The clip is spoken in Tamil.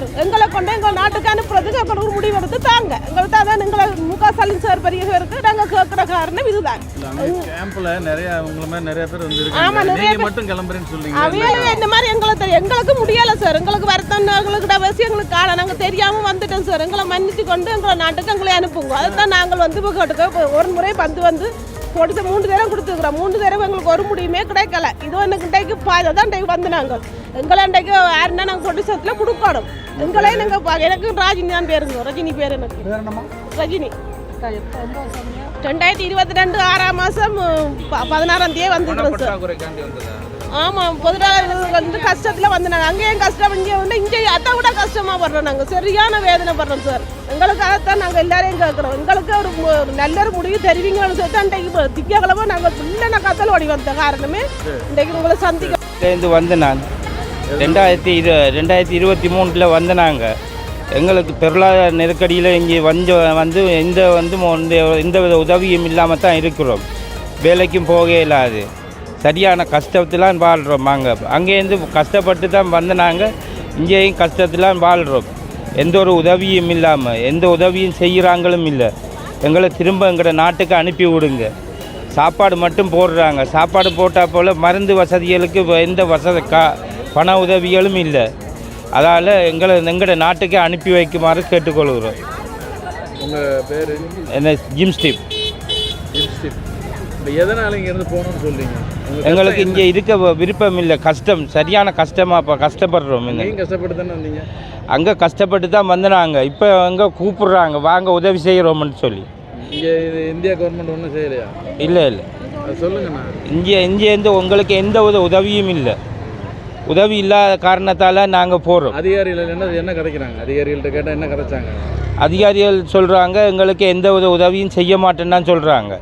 கொண்டு எங்கள் நாட்டுக்கு அனுப்புறதுக்கு அப்புறம் ஒரு முடிவு எடுத்து தாங்க. எங்களுக்கு அதான் எங்களை மு க ஸ்டாலின் சார் பெரிய பேருக்கு நாங்கள் கேட்குற காரணம் இதுதான். கேம்ப்ல நிறைய உங்களை மாதிரி நிறைய பேர் வந்து ஆமா, இருக்காங்க நிறைய நீங்க மட்டும் கிளம்புறேன்னு சொல்றீங்க அவையில இந்த மாதிரி எங்களுக்கு தெரி- எங்களுக்கு முடியல சார். எங்களுக்கு வருத்தம் எங்களுக்கு டவசி எங்களுக்கு காண. நாங்கள் தெரியாம வந்துட்டோம் சார். எங்களை மன்னிச்சு கொண்டு எங்களை நாட்டுக்கு எங்களை அனுப்புங்க. அதுதான் நாங்கள் வந்து கேட்டுக்க ஒரு முறை வந்து வந்து கொடுத்து மூன்று தடவை கொடுத்துருக்குறோம். மூன்று தடவை எங்களுக்கு ஒரு முடியுமே கிடைக்கல. இது எனக்கு இன்றைக்கு பாதை தான் வந்து நாங்கள். எங்களை இன்றைக்கு யாருன்னா நாங்கள் பொடிசத்தில் கொடுக்கணும். எங்களே நாங்கள் எனக்கு ராஜினி தான் பேருங்க ரஜினி பேர் எனக்கு. ரஜினி. ரெண்டாயிரத்தி இருபத்தி ரெண்டு ஆறாம் மாதம் பதினாறாம் தேதி வந்துக்கிறோம் சார் ஆமாம் பொதுவாக வந்து கஷ்டத்தில் வந்து நாங்கள் அங்கேயும் கஷ்டம் இங்கே வந்து இங்கே அதை விட கஷ்டமாக படுறோம் நாங்கள் சரியான வேதனை படுறோம் சார். எங்களுக்காகத்தான் நாங்கள் எல்லாரையும் கேட்குறோம் எங்களுக்கு ஒரு நல்ல ஒரு முடிவு தெரிவிங்கன்னு சொல்லிட்டு அன்றைக்கு இப்போ திங்கக்கிழமை நாங்கள் இல்லைன்னா கத்தல் ஓடி வந்த காரணமே இன்றைக்கு உங்களை சந்திக்க வந்து நான் ரெண்டாயிரத்தி இரு ரெண்டாயிரத்தி இருபத்தி மூணில் வந்து நாங்கள் எங்களுக்கு பொருளாதார நெருக்கடியில் இங்கே வந்து வந்து எந்த வந்து இந்த எந்த வித உதவியும் இல்லாமல் தான் இருக்கிறோம். வேலைக்கும் போக இல்லாது சரியான கஷ்டத்திலாம் வாழ்கிறோம் நாங்கள் அங்கேருந்து கஷ்டப்பட்டு தான் வந்து நாங்கள் இங்கேயும் கஷ்டத்திலாம் வாழ்கிறோம் எந்த ஒரு உதவியும் இல்லாமல் எந்த உதவியும் செய்கிறாங்களும் இல்லை. எங்களை திரும்ப எங்களோட நாட்டுக்கு அனுப்பி விடுங்க. சாப்பாடு மட்டும் போடுறாங்க. சாப்பாடு போட்டால் போல் மருந்து வசதிகளுக்கு எந்த வசதி கா பண உதவிகளும் இல்லை. அதால் எங்களை எங்களோட நாட்டுக்கே அனுப்பி வைக்குமாறு கேட்டுக்கொள்கிறோம். உங்க பேரு என்ன ஜிம் ஸ்டீப் இப்போ எதனால இங்க இருந்து போகணும்னு சொல்றீங்க? உங்க எங்களுக்கு இங்கே இருக்க விருப்பம் இல்லை கஷ்டம் சரியான கஷ்டமாக இப்போ கஷ்டப்படுறோம் என்ன? இங்கே. நீங்க கஷ்டப்பட்டு தானே வந்தீங்க? அங்கே கஷ்டப்பட்டு தான் வந்தனாங்க. இப்போ அங்கே கூப்பிடுறாங்க வாங்க உதவி செய்கிறோம்னு சொல்லி. இங்க இந்தியா கவர்மெண்ட் ஒன்றும் செய்யலையா? இல்லை இல்லை. சொல்லுங்கண்ணா. இங்கே இங்கேருந்து உங்களுக்கு எந்த உதவியும் இல்லை. உதவி இல்லாத காரணத்தால் நாங்கள் போகிறோம் அதிகாரிகள் என்ன என்ன கிடைக்கிறாங்க அதிகாரிகள்ட்ட கேட்டால் என்ன கிடைச்சாங்க அதிகாரிகள் சொல்கிறாங்க எங்களுக்கு எந்த வித உதவியும் செய்ய மாட்டேன்னு சொல்கிறாங்க